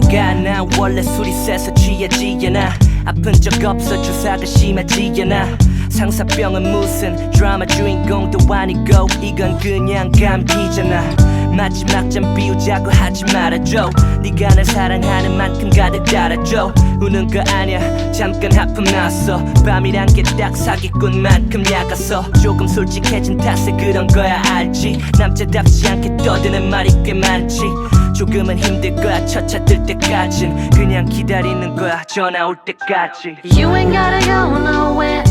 내가 나 원래 술이 세서 않아 아픈 적 없어 주사가 심하지 않아 상사병은 무슨 드라마 주인공도 아니고 이건 그냥 감기잖아. 마지막 잠 비우자고 하지 말아줘. 네가 날 사랑하는 만큼 가득 달아줘. 우는 거 아니야. 잠깐 하품 났어. 밤이란 게 딱 사기꾼만큼 약았어. 조금 솔직해진 탓에 그런 거야 알지? 남자답지 않게 떠드는 말이 꽤 많지 조금은 힘들 거야. 첫 차 뜰 때까진 그냥 기다리는 거야. 전화 올 때까지. You ain't gotta go nowhere